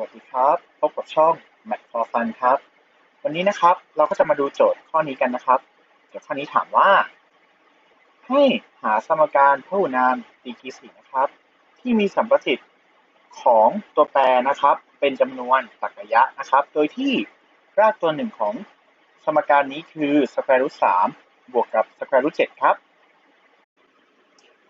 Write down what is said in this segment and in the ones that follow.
วัสดีครับ พบกับช่อง Math for Fun ครับ วันนี้นะครับเราก็จะมาดูโจทย์ข้อนี้กันนะครับโจทย์ข้อนี้ถามว่า ให้หาสมการพหุนามดีกรีสี่นะครับ ที่มีสัมประสิทธิ์ของตัวแปรนะครับ เป็นจำนวนตรรกะนะครับ โดยที่รากตัวหนึ่งของสมการนี้คือ square root 3บวกกับ square root 7ครับ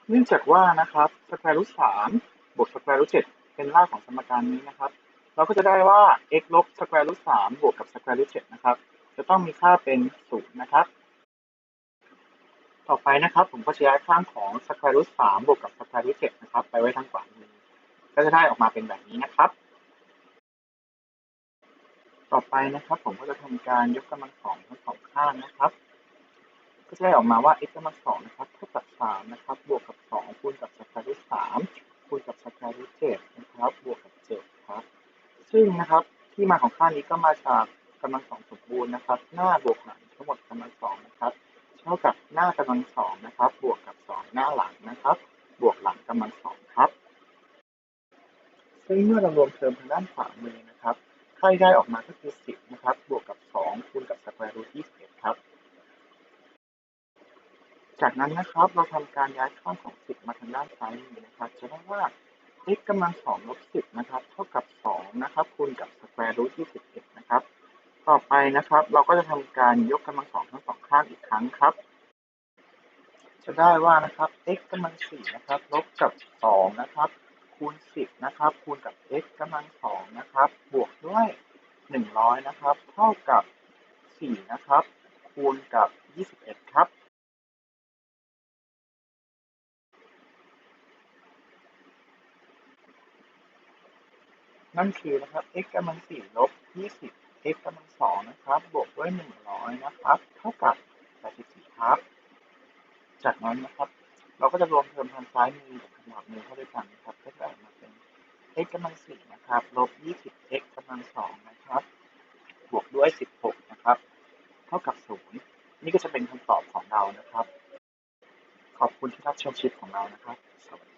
เนื่องจากว่านะครับ square root 3บวก square root 7เป็นรากของสมการนี้นะครับ เราก็จะได้ว่า x ลบ square root 3บวกกับ square root 7นะครับ จะต้องมีค่าเป็น0นย์นะครับ ต่อไปนะครับ ผมก็จะย้ายข้างของ square root 3บวกกับ square root 7นะครับ ไปไว้ทางขวามือก็จะได้ออกมาเป็นแบบนี้นะครับ ต่อไปนะครับ ผมก็จะทำการยกกำลังสองทั้งสองข้างนะครับ ก็จะได้ออกมาว่า x กำลังสองนะครับเท่ากับ3นะครับ บวกกับ2คูณกับ square root 3คูณกับ square root 7นะครับ บวกกับ ซึ่งนะครับ ที่มาของค่านี้ก็มาจากกำลังสองสมบูรณ์นะครับ หน้าบวกหลังทั้งหมดกำลังสองนะครับเท่ากับหน้ากำลังสองนะครับ บวกกับสองหน้าหลังนะครับ บวกหลังกำลังสองครับ ซึ่งเมื่อเรารวมเทอมทางด้านขวามือนะครับค่าได้ออกมาก็คือ10นะครับ บวกกับ2คูณกับ square root 21ครับ จากนั้นนะครับเราทำการย้ายข้าของ10มาทางด้านซ้ายมือนะครับ จะได้ว่า x กำลัง2ลบ10นะครับ เท่ากับ 2 นะครับ คูณกับ square root 21 นะครับ ต่อไปนะครับ เราก็จะทำการยกกำลังสองทั้งสองข้างอีกครั้งครับ จะได้ว่านะครับ x กำลัง4นะครับ ลบกับ2นะครับ คูณ10นะครับ คูณกับ x กำลัง2นะครับ บวกด้วย100นะครับ เท่ากับ4นะครับ คูณกับ21ครับนั่นคือนะครับ x กำลัง4ลบ20 x กำลัง2นะครับ บวกด้วย100นะครับ เท่ากับ84ครับ จากนั้นนะครับ เราก็จะรวมเทอมทางซ้ายมือกับขนาดมือเข้าด้วยกันนะครับก็จะออกมาเป็น x กำลัง4นะครับ ลบ20 x กำลัง2นะครับ บวกด้วย16นะครับ เท่ากับ0นี่ก็จะเป็นคำตอบของเรานะครับ ขอบคุณที่รับชมคลิปของเรานะครับ สวัสดี